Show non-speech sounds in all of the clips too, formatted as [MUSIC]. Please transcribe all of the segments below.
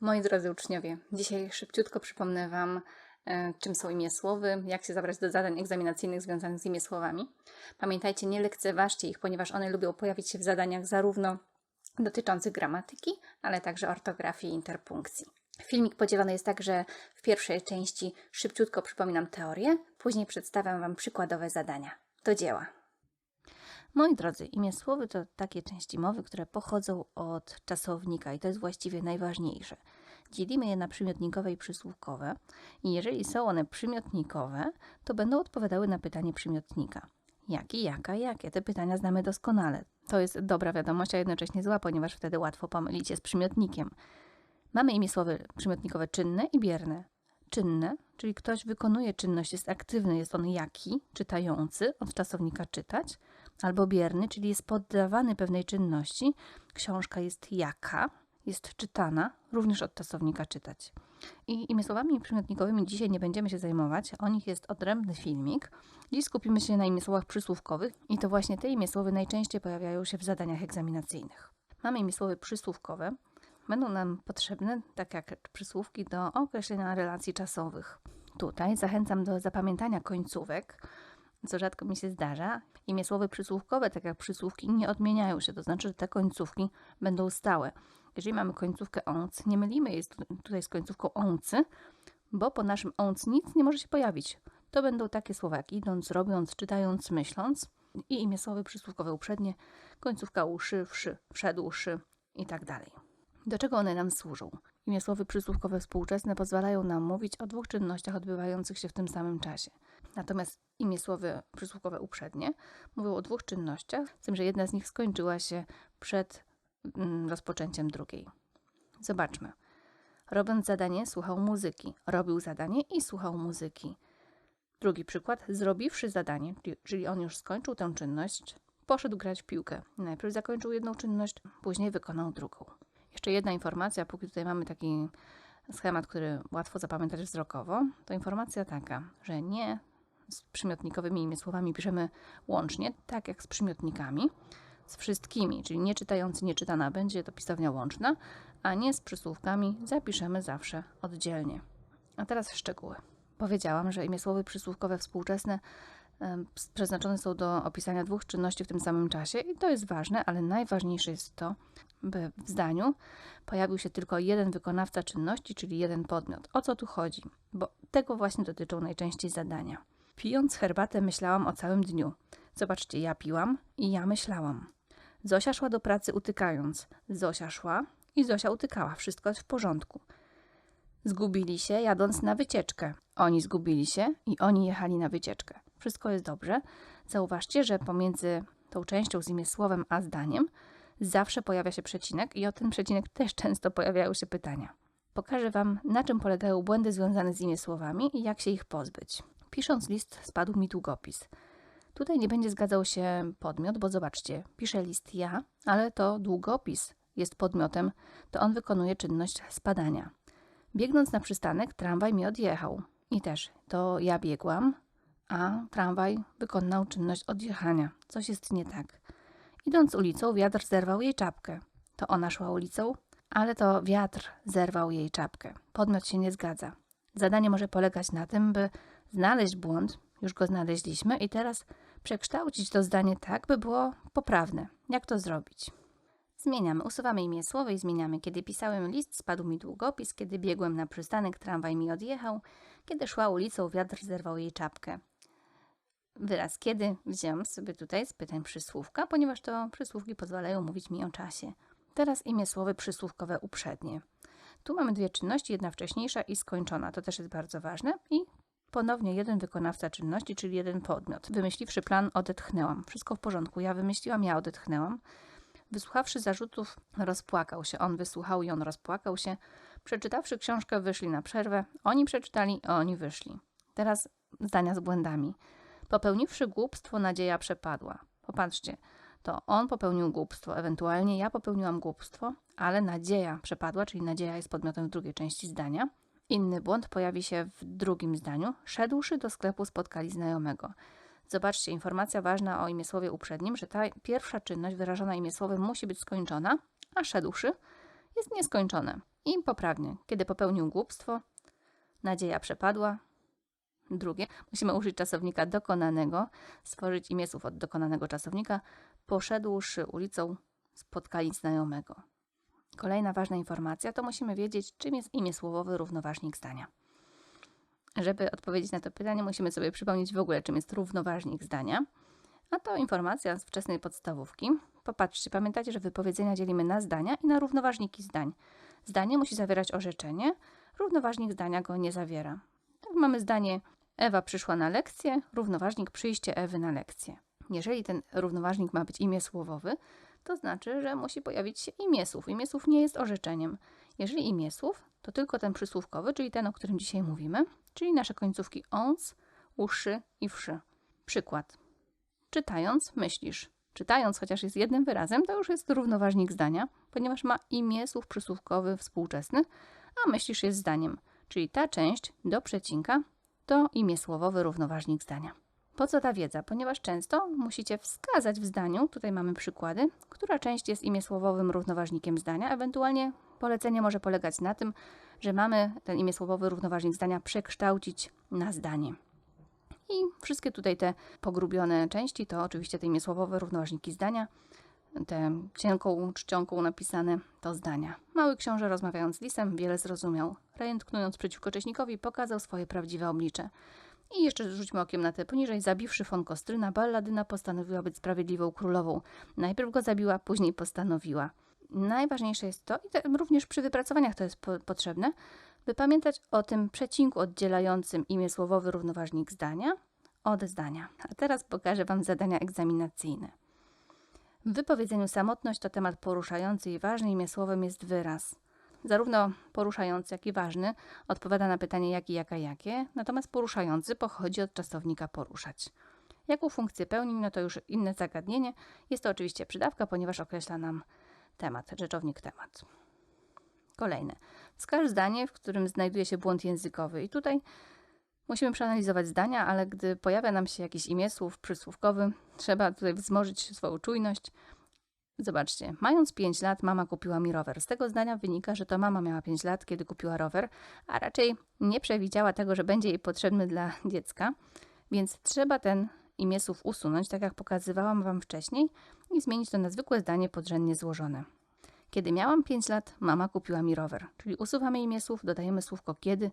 Moi drodzy uczniowie, dzisiaj szybciutko przypomnę Wam, e, czym są imię słowy, jak się zabrać do zadań egzaminacyjnych związanych z imię słowami. Pamiętajcie, nie lekceważcie ich, ponieważ one lubią pojawić się w zadaniach zarówno dotyczących gramatyki, ale także ortografii i interpunkcji. Filmik podzielony jest tak, że w pierwszej części szybciutko przypominam teorię, później przedstawiam Wam przykładowe zadania. Do dzieła. Moi drodzy, imię słowy to takie części mowy, które pochodzą od czasownika i to jest właściwie najważniejsze. Dzielimy je na przymiotnikowe i przysłówkowe i jeżeli są one przymiotnikowe, to będą odpowiadały na pytanie przymiotnika. Jaki, jaka, jakie? Te pytania znamy doskonale. To jest dobra wiadomość, a jednocześnie zła, ponieważ wtedy łatwo pomylić je z przymiotnikiem. Mamy imię słowy przymiotnikowe czynne i bierne. Czynne, czyli ktoś wykonuje czynność, jest aktywny, jest on jaki, czytający, od czasownika czytać, albo bierny, czyli jest poddawany pewnej czynności. Książka jest jaka, jest czytana, również od czasownika czytać. I imię słowami przymiotnikowymi dzisiaj nie będziemy się zajmować, o nich jest odrębny filmik. Dziś skupimy się na imię słowach przysłówkowych i to właśnie te imię słowy najczęściej pojawiają się w zadaniach egzaminacyjnych. Mamy imię słowy przysłówkowe, będą nam potrzebne, tak jak przysłówki, do określenia relacji czasowych. Tutaj zachęcam do zapamiętania końcówek, co rzadko mi się zdarza. Imię słowy przysłówkowe, tak jak przysłówki, nie odmieniają się, to znaczy, że te końcówki będą stałe. Jeżeli mamy końcówkę onc, nie mylimy jej tutaj z końcówką oncy, bo po naszym onc nic nie może się pojawić. To będą takie słowa jak idąc, robiąc, czytając, myśląc i imię słowy przysłówkowe uprzednie, końcówka uszy, wszy, wszedłszy i tak dalej. Do czego one nam służą? Imię słowy przysłówkowe współczesne pozwalają nam mówić o dwóch czynnościach odbywających się w tym samym czasie. Natomiast imię słowy przysłówkowe uprzednie mówią o dwóch czynnościach, z tym, że jedna z nich skończyła się przed mm, rozpoczęciem drugiej. Zobaczmy. Robiąc zadanie, słuchał muzyki. Robił zadanie i słuchał muzyki. Drugi przykład. Zrobiwszy zadanie, czyli on już skończył tę czynność, poszedł grać w piłkę. Najpierw zakończył jedną czynność, później wykonał drugą. Jeszcze jedna informacja, póki tutaj mamy taki schemat, który łatwo zapamiętać wzrokowo, to informacja taka, że nie z przymiotnikowymi imię słowami piszemy łącznie, tak jak z przymiotnikami, z wszystkimi, czyli nie czytający, nie czytana będzie to pisownia łączna, a nie z przysłówkami zapiszemy zawsze oddzielnie. A teraz szczegóły. Powiedziałam, że imię słowy przysłówkowe współczesne przeznaczone są do opisania dwóch czynności w tym samym czasie i to jest ważne, ale najważniejsze jest to, w zdaniu pojawił się tylko jeden wykonawca czynności, czyli jeden podmiot. O co tu chodzi? Bo tego właśnie dotyczą najczęściej zadania. Pijąc herbatę, myślałam o całym dniu. Zobaczcie, ja piłam i ja myślałam. Zosia szła do pracy utykając. Zosia szła i Zosia utykała. Wszystko jest w porządku. Zgubili się jadąc na wycieczkę. Oni zgubili się i oni jechali na wycieczkę. Wszystko jest dobrze. Zauważcie, że pomiędzy tą częścią z imię słowem a zdaniem zawsze pojawia się przecinek i o ten przecinek też [LAUGHS] często pojawiają się pytania. Pokażę Wam, na czym polegają błędy związane z imię słowami i jak się ich pozbyć. Pisząc list, spadł mi długopis. Tutaj nie będzie zgadzał się podmiot, bo zobaczcie, piszę list ja, ale to długopis jest podmiotem, to on wykonuje czynność spadania. Biegnąc na przystanek, tramwaj mi odjechał. I też to ja biegłam, a tramwaj wykonał czynność odjechania. Coś jest nie tak. Idąc ulicą, wiatr zerwał jej czapkę. To ona szła ulicą, ale to wiatr zerwał jej czapkę. Podmiot się nie zgadza. Zadanie może polegać na tym, by znaleźć błąd, już go znaleźliśmy, i teraz przekształcić to zdanie tak, by było poprawne. Jak to zrobić? Zmieniamy, usuwamy imię słowa i zmieniamy. Kiedy pisałem list, spadł mi długopis, kiedy biegłem na przystanek, tramwaj mi odjechał, kiedy szła ulicą, wiatr zerwał jej czapkę. Wyraz kiedy wziąłem sobie tutaj z pytań przysłówka, ponieważ to przysłówki pozwalają mówić mi o czasie. Teraz imię słowy przysłówkowe uprzednie. Tu mamy dwie czynności, jedna wcześniejsza i skończona. To też jest bardzo ważne. I ponownie jeden wykonawca czynności, czyli jeden podmiot. Wymyśliwszy plan, odetchnęłam. Wszystko w porządku. Ja wymyśliłam, ja odetchnęłam. Wysłuchawszy zarzutów, rozpłakał się. On wysłuchał i on rozpłakał się. Przeczytawszy książkę, wyszli na przerwę. Oni przeczytali, a oni wyszli. Teraz zdania z błędami. Popełniwszy głupstwo, nadzieja przepadła. Popatrzcie, to on popełnił głupstwo, ewentualnie ja popełniłam głupstwo, ale nadzieja przepadła, czyli nadzieja jest podmiotem w drugiej części zdania. Inny błąd pojawi się w drugim zdaniu. Szedłszy do sklepu spotkali znajomego. Zobaczcie, informacja ważna o imię słowie uprzednim, że ta pierwsza czynność wyrażona imię słowem musi być skończona, a szedłszy jest nieskończone. I poprawnie, kiedy popełnił głupstwo, nadzieja przepadła. Drugie, musimy użyć czasownika dokonanego, stworzyć imię słów od dokonanego czasownika. Poszedłszy ulicą, spotkali znajomego. Kolejna ważna informacja to musimy wiedzieć, czym jest imię słowowy równoważnik zdania. Żeby odpowiedzieć na to pytanie, musimy sobie przypomnieć w ogóle, czym jest równoważnik zdania. A to informacja z wczesnej podstawówki. Popatrzcie, pamiętacie, że wypowiedzenia dzielimy na zdania i na równoważniki zdań. Zdanie musi zawierać orzeczenie, równoważnik zdania go nie zawiera. Tak mamy zdanie Ewa przyszła na lekcję, równoważnik przyjście Ewy na lekcję. Jeżeli ten równoważnik ma być imię słowowy, to znaczy, że musi pojawić się imię słów. Imię słów nie jest orzeczeniem. Jeżeli imię słów, to tylko ten przysłówkowy, czyli ten, o którym dzisiaj mówimy, czyli nasze końcówki ons, uszy i wszy. Przykład. Czytając, myślisz. Czytając, chociaż jest jednym wyrazem, to już jest równoważnik zdania, ponieważ ma imię słów przysłówkowy współczesny, a myślisz jest zdaniem. Czyli ta część do przecinka to imię słowowy równoważnik zdania. Po co ta wiedza? Ponieważ często musicie wskazać w zdaniu, tutaj mamy przykłady, która część jest imię słowowym równoważnikiem zdania, ewentualnie polecenie może polegać na tym, że mamy ten imię słowowy równoważnik zdania przekształcić na zdanie. I wszystkie tutaj te pogrubione części to oczywiście te imię słowowe równoważniki zdania, te cienką czcionką napisane to zdania. Mały książę rozmawiając z lisem wiele zrozumiał. Rejent knując przeciwko cześnikowi pokazał swoje prawdziwe oblicze. I jeszcze rzućmy okiem na te poniżej. Zabiwszy fon Kostryna, Balladyna postanowiła być sprawiedliwą królową. Najpierw go zabiła, później postanowiła. Najważniejsze jest to, i to również przy wypracowaniach to jest po potrzebne, by pamiętać o tym przecinku oddzielającym imię słowowy równoważnik zdania od zdania. A teraz pokażę Wam zadania egzaminacyjne. W wypowiedzeniu samotność to temat poruszający i ważny, imię słowem jest wyraz. Zarówno poruszający, jak i ważny odpowiada na pytanie jaki, jaka, jakie, natomiast poruszający pochodzi od czasownika poruszać. Jaką funkcję pełni, no to już inne zagadnienie. Jest to oczywiście przydawka, ponieważ określa nam temat, rzeczownik temat. Kolejne. Wskaż zdanie, w którym znajduje się błąd językowy. I tutaj musimy przeanalizować zdania, ale gdy pojawia nam się jakiś imię słów przysłówkowy, trzeba tutaj wzmożyć swoją czujność. Zobaczcie, mając 5 lat, mama kupiła mi rower. Z tego zdania wynika, że to mama miała 5 lat, kiedy kupiła rower, a raczej nie przewidziała tego, że będzie jej potrzebny dla dziecka, więc trzeba ten imię słów usunąć, tak jak pokazywałam Wam wcześniej, i zmienić to na zwykłe zdanie podrzędnie złożone. Kiedy miałam 5 lat, mama kupiła mi rower. Czyli usuwamy imię słów, dodajemy słówko kiedy,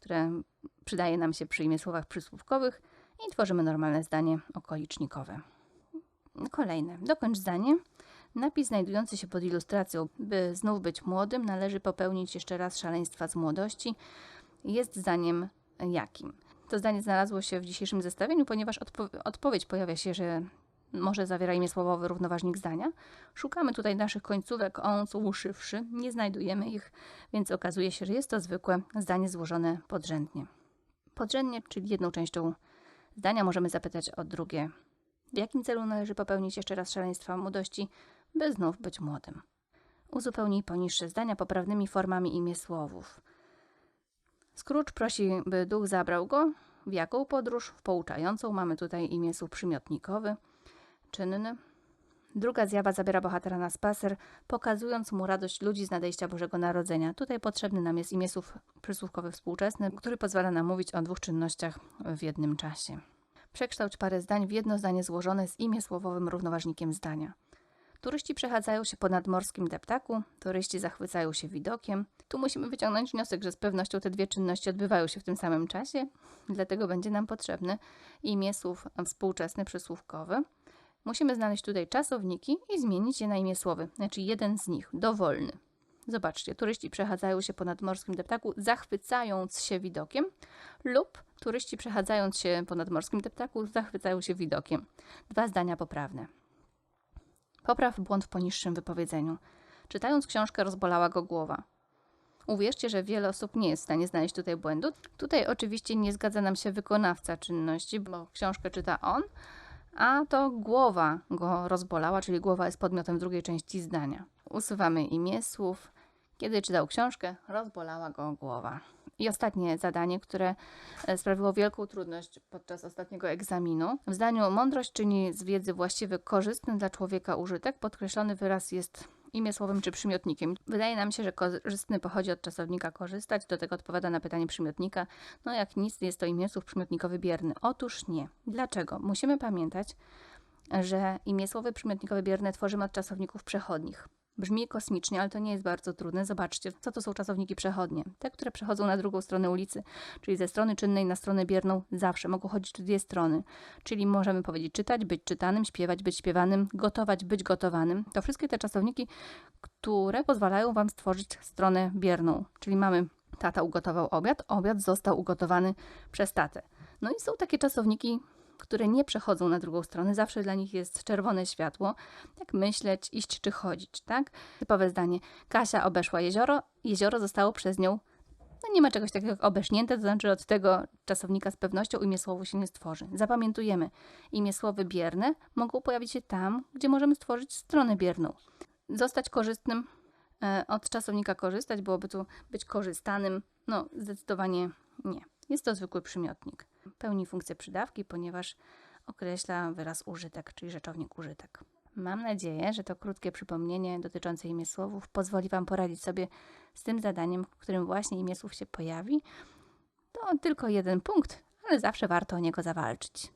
które przydaje nam się przy imię słowach przysłówkowych i tworzymy normalne zdanie okolicznikowe. Kolejne. Dokończ zdanie. Napis znajdujący się pod ilustracją, by znów być młodym, należy popełnić jeszcze raz szaleństwa z młodości. Jest zdaniem jakim? To zdanie znalazło się w dzisiejszym zestawieniu, ponieważ odpo odpowiedź pojawia się, że może zawiera imię słowowy równoważnik zdania. Szukamy tutaj naszych końcówek on, uszywszy, nie znajdujemy ich, więc okazuje się, że jest to zwykłe zdanie złożone podrzędnie. Podrzędnie, czyli jedną częścią zdania możemy zapytać o drugie. W jakim celu należy popełnić jeszcze raz szaleństwa młodości, by znów być młodym? Uzupełnij poniższe zdania poprawnymi formami imię słowów. Scrooge prosi, by duch zabrał go. W jaką podróż? W pouczającą. Mamy tutaj imię słów przymiotnikowy czynny. Druga zjawa zabiera bohatera na spacer, pokazując mu radość ludzi z nadejścia Bożego Narodzenia. Tutaj potrzebny nam jest imię słów przysłówkowy współczesny, który pozwala nam mówić o dwóch czynnościach w jednym czasie. Przekształć parę zdań w jedno zdanie złożone z imię słowowym równoważnikiem zdania. Turyści przechadzają się po nadmorskim deptaku, turyści zachwycają się widokiem. Tu musimy wyciągnąć wniosek, że z pewnością te dwie czynności odbywają się w tym samym czasie, dlatego będzie nam potrzebny imię słów współczesny przysłówkowy. Musimy znaleźć tutaj czasowniki i zmienić je na imię słowy, znaczy jeden z nich, dowolny. Zobaczcie, turyści przechadzają się po nadmorskim deptaku, zachwycając się widokiem, lub turyści przechadzając się po nadmorskim deptaku, zachwycają się widokiem. Dwa zdania poprawne. Popraw błąd w poniższym wypowiedzeniu. Czytając książkę, rozbolała go głowa. Uwierzcie, że wiele osób nie jest w stanie znaleźć tutaj błędu. Tutaj oczywiście nie zgadza nam się wykonawca czynności, bo książkę czyta on, a to głowa go rozbolała, czyli głowa jest podmiotem drugiej części zdania. Usuwamy imię słów. Kiedy czytał książkę, rozbolała go głowa. I ostatnie zadanie, które e, sprawiło wielką trudność podczas ostatniego egzaminu. W zdaniu mądrość czyni z wiedzy właściwy korzystny dla człowieka użytek. Podkreślony wyraz jest imię słowem czy przymiotnikiem. Wydaje nam się, że korzystny pochodzi od czasownika korzystać, do tego odpowiada na pytanie przymiotnika. No jak nic, jest to imię słów przymiotnikowy bierny. Otóż nie. Dlaczego? Musimy pamiętać, że imię słowy przymiotnikowe bierne tworzymy od czasowników przechodnich. Brzmi kosmicznie, ale to nie jest bardzo trudne. Zobaczcie, co to są czasowniki przechodnie. Te, które przechodzą na drugą stronę ulicy, czyli ze strony czynnej na stronę bierną, zawsze mogą chodzić w dwie strony. Czyli możemy powiedzieć czytać, być czytanym, śpiewać, być śpiewanym, gotować, być gotowanym. To wszystkie te czasowniki, które pozwalają Wam stworzyć stronę bierną. Czyli mamy tata ugotował obiad, obiad został ugotowany przez tatę. No i są takie czasowniki, które nie przechodzą na drugą stronę, zawsze dla nich jest czerwone światło, tak myśleć, iść czy chodzić, tak? Typowe zdanie. Kasia obeszła jezioro, jezioro zostało przez nią, no nie ma czegoś takiego jak obesznięte, to znaczy od tego czasownika z pewnością imię słowo się nie stworzy. Zapamiętujemy, imię słowy bierne mogą pojawić się tam, gdzie możemy stworzyć stronę bierną. Zostać korzystnym, e, od czasownika korzystać, byłoby tu być korzystanym, no zdecydowanie nie. Jest to zwykły przymiotnik. Pełni funkcję przydawki, ponieważ określa wyraz użytek, czyli rzeczownik użytek. Mam nadzieję, że to krótkie przypomnienie dotyczące imię słowów pozwoli Wam poradzić sobie z tym zadaniem, w którym właśnie imię słów się pojawi. To tylko jeden punkt, ale zawsze warto o niego zawalczyć.